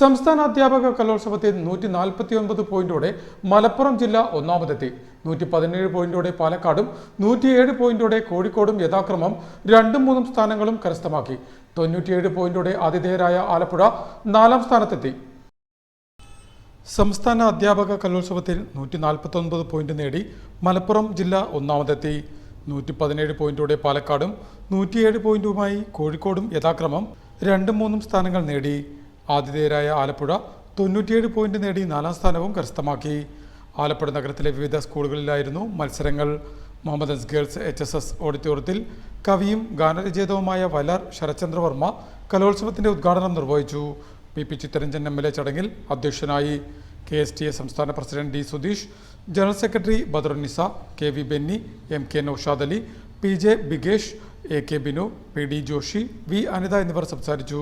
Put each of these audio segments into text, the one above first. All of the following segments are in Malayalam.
സംസ്ഥാന അധ്യാപക കലോത്സവത്തിൽ നൂറ്റി നാൽപ്പത്തി ഒൻപത് പോയിന്റോടെ മലപ്പുറം ജില്ല ഒന്നാമതെത്തി. നൂറ്റി പതിനേഴ് പോയിന്റോടെ പാലക്കാടും നൂറ്റിയേഴ് പോയിന്റോടെ കോഴിക്കോടും യഥാക്രമം രണ്ടും മൂന്നും സ്ഥാനങ്ങളും കരസ്ഥമാക്കി. തൊണ്ണൂറ്റിയേഴ് പോയിന്റോടെ ആതിഥേയരായ ആലപ്പുഴ നാലാം സ്ഥാനത്തെത്തി. സംസ്ഥാന അധ്യാപക കലോത്സവത്തിൽ നൂറ്റി നാൽപ്പത്തി ഒൻപത് പോയിന്റ് നേടി മലപ്പുറം ജില്ല ഒന്നാമതെത്തി. നൂറ്റി പതിനേഴ് പോയിന്റോടെ പാലക്കാടും നൂറ്റിയേഴ് പോയിന്റുമായി കോഴിക്കോടും യഥാക്രമം രണ്ടും മൂന്നും സ്ഥാനങ്ങൾ നേടി. ആതിഥേയരായ ആലപ്പുഴ തൊണ്ണൂറ്റിയേഴ് പോയിന്റ് നേടി നാലാം സ്ഥാനവും കരസ്ഥമാക്കി. ആലപ്പുഴ നഗരത്തിലെ വിവിധ സ്കൂളുകളിലായിരുന്നു മത്സരങ്ങൾ. Mohammedan's girls H S S ഓഡിറ്റോറിയത്തിൽ കവിയും ഗാനരചയിതാവുമായ വലാർ ശരചന്ദ്രവർമ്മ കലോത്സവത്തിന്റെ ഉദ്ഘാടനം നിർവഹിച്ചു. P. P. Chittaranjan M. L. A ചടങ്ങിൽ അധ്യക്ഷനായി. കെ. എസ്. ടി. എ സംസ്ഥാന president D Sudheesh general secretary Badarunnisa K. V. Benny M. K. Noushad Ali P. J. Bigesh A. K. Binu P. D. Joshi V. Anitha എന്നിവർ സംസാരിച്ചു.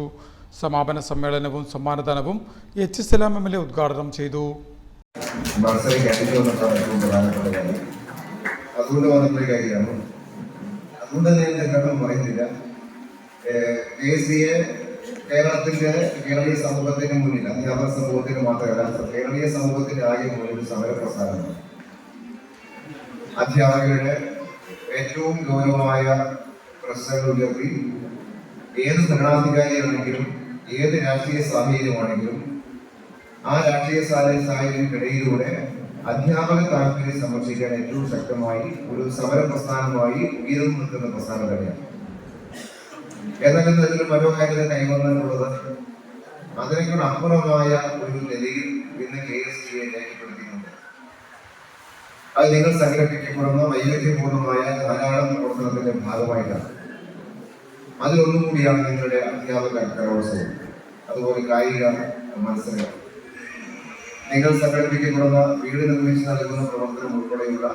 സമാപന സമ്മേളനവും സമ്മാനദാനവും H Salam M L A ഉദ്ഘാടനം ചെയ്തു. അതുകൊണ്ട് കേരളത്തിന്റെ കേരളീയ സമൂഹത്തിന് മുന്നിൽ അധ്യാപക സമൂഹത്തിന് മാത്രമല്ല കേരളീയ സമൂഹത്തിന്റെ ആകെ മുന്നിൽ സമര പ്രസ്ഥാനമാണ് അധ്യാപകരുടെ ഏറ്റവും ഗൗരവമായ പ്രശ്നങ്ങൾ ഉയർത്തി ഏത് ഭരണാധികാരിയാണെങ്കിലും ഏത് രാഷ്ട്രീയ സാഹചര്യമാണെങ്കിലും ആ രാഷ്ട്രീയ സാഹചര്യ സാഹചര്യത്തിനിടയിലൂടെ അധ്യാപക താല്പര്യം സംരക്ഷിക്കാൻ ഏറ്റവും ശക്തമായി ഒരു സമര പ്രസ്ഥാനമായി ഉയർന്നു നിൽക്കുന്ന പ്രസ്ഥാനം തന്നെയാണ്. ഇന്ന് ഇതിൽ മനോഹാരിത കൈവന്നിട്ടുള്ളത് അതിനേക്കാൾ അപ്പുറമായ ഒരു നിലയിൽ ഇന്ന് കെ എസ് ഡിയെ രേഖപ്പെടുത്തിയിട്ടുണ്ട്. അത് നിങ്ങൾ സംഘടിപ്പിക്കപ്പെടുന്ന വൈവിധ്യപൂർണമായ ധാരാളം പ്രവർത്തനത്തിന്റെ ഭാഗമായിട്ടാണ്. അതിലൊന്നും കൂടിയാണ് നിങ്ങളുടെ അധ്യാപക കലോത്സവം അതുപോലെ കായിക മത്സരങ്ങൾ നിങ്ങൾ സംഘടിപ്പിക്കപ്പെടുന്ന വീട് നിർമ്മിച്ച് നൽകുന്ന പ്രവർത്തനം ഉൾപ്പെടെയുള്ള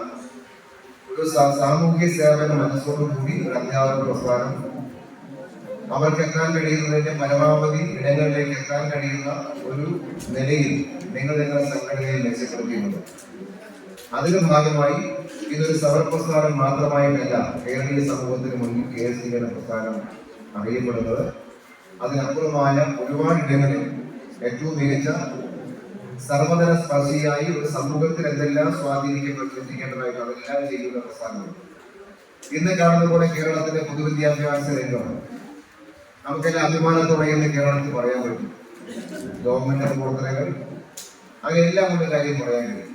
ഒരു സാമൂഹ്യ സേവന മനസ്സോടുകൂടി ഒരു അധ്യാപക പ്രസ്ഥാനം. അവർക്ക് എത്താൻ കഴിയുന്നതിന്റെ പരമാവധി ഇടങ്ങളിലേക്ക് എത്താൻ കഴിയുന്ന ഒരു നിലയിൽ നിങ്ങൾ നിങ്ങളുടെ സംഘടനയെ മെച്ചപ്പെടുത്തിയിട്ടുണ്ട്. അതിന്റെ ഭാഗമായി ഇതൊരു സമരപ്രസ്ഥാനം മാത്രമായിട്ടല്ല കേരളീയ സമൂഹത്തിന് മുന്നിൽ കെ എസ് സിയുടെ പ്രസ്ഥാനം അറിയപ്പെടുന്നത്. അതിനപ്പുറമായ ഒരുപാട് ഇടങ്ങളിൽ ഏറ്റവും മികച്ച സർവതല സ്പർശിയായി ഒരു സമൂഹത്തിൽ എന്തെല്ലാം സ്വാധീനിക്കപ്പെട്ടിരിക്കേണ്ടതായിട്ട് അതെല്ലാം ചെയ്യുന്ന പ്രസ്ഥാനമാണ് ഇന്ന് കാണുന്ന പോലെ കേരളത്തിലെ പൊതുവിദ്യാഭ്യാസ രംഗമാണ്. നമുക്കെല്ലാം അഭിമാനത്തോടെ എന്ന് കേരളത്തിൽ പറയാൻ പറ്റും. ഗവൺമെന്റ് പ്രവർത്തനങ്ങൾ അങ്ങനെല്ലാം കൊണ്ട് കാര്യം പറയാൻ കഴിയും.